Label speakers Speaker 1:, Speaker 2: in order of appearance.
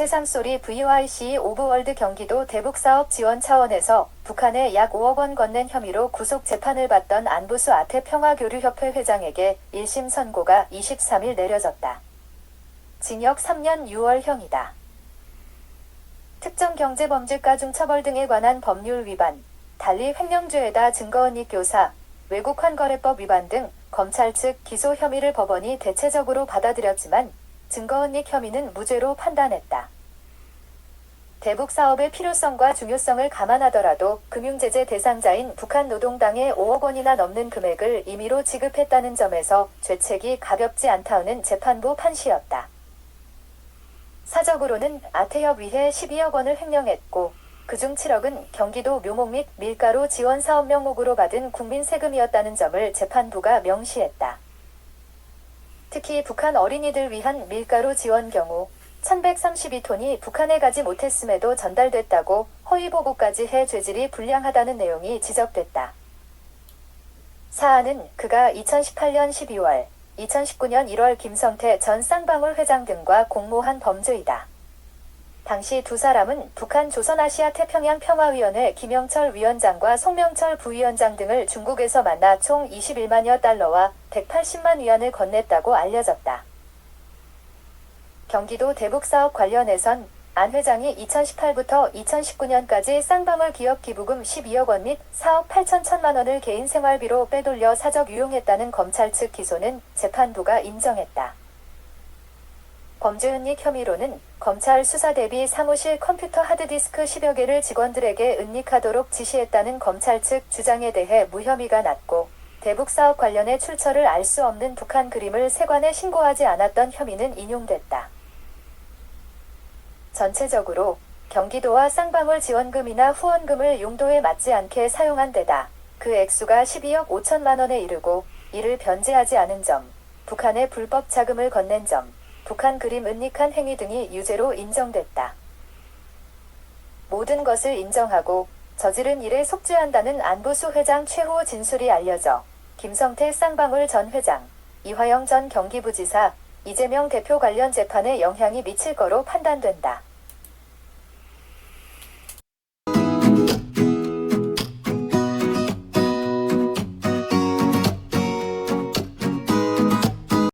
Speaker 1: 새삼소리 VYC 오브월드 경기도 대북 사업 지원 차원에서 북한에 약 5억 원 건넨 혐의로 구속 재판을 받던 안보수 아태 평화교류협회 회장에게 1심 선고가 23일 내려졌다. 징역 3년 6월형이다. 특정 경제범죄가 중 처벌 등에 관한 법률 위반, 달리 횡령죄에다 증거언익 교사, 외국 환거래법 위반 등 검찰 측 기소 혐의를 법원이 대체적으로 받아들였지만 증거언익 혐의는 무죄로 판단했다. 대북 사업의 필요성과 중요성을 감안하더라도 금융제재 대상자인 북한 노동당에 5억 원이나 넘는 금액을 임의로 지급했다는 점에서 죄책이 가볍지 않다는 재판부 판시였다. 사적으로는 아태협의회 12억 원을 횡령했고 그중 7억은 경기도 묘목 및 밀가루 지원 사업 명목으로 받은 국민 세금이었다는 점을 재판부가 명시했다. 특히 북한 어린이들 위한 밀가루 지원 경우 1132톤이 북한에 가지 못했음에도 전달됐다고 허위 보고까지 해 죄질이 불량하다는 내용이 지적됐다. 사안은 그가 2018년 12월, 2019년 1월 김성태 전 쌍방울 회장 등과 공모한 범죄이다. 당시 두 사람은 북한 조선아시아 태평양 평화위원회 김영철 위원장과 송명철 부위원장 등을 중국에서 만나 총 21만여 달러와 180만 위안을 건넸다고 알려졌다. 경기도 대북 사업 관련해선 안 회장이 2018부터 2019년까지 쌍방울 기업 기부금 12억 원 및 4억 8천 천만 원을 개인 생활비로 빼돌려 사적 유용했다는 검찰 측 기소는 재판부가 인정했다. 범죄은닉 혐의로는 검찰 수사 대비 사무실 컴퓨터 하드디스크 10여 개를 직원들에게 은닉하도록 지시했다는 검찰 측 주장에 대해 무혐의가 났고 대북 사업 관련해 출처를 알 수 없는 북한 그림을 세관에 신고하지 않았던 혐의는 인용됐다. 전체적으로 경기도와 쌍방울 지원금이나 후원금을 용도에 맞지 않게 사용한 데다 그 액수가 12억 5천만 원에 이르고 이를 변제하지 않은 점, 북한에 불법 자금을 건넨 점, 북한 그림 은닉한 행위 등이 유죄로 인정됐다. 모든 것을 인정하고 저지른 일에 속죄한다는 안보수 회장 최후 진술이 알려져 김성태 쌍방울 전 회장, 이화영 전 경기부지사, 이재명 대표 관련 재판에 영향이 미칠 거로 판단된다.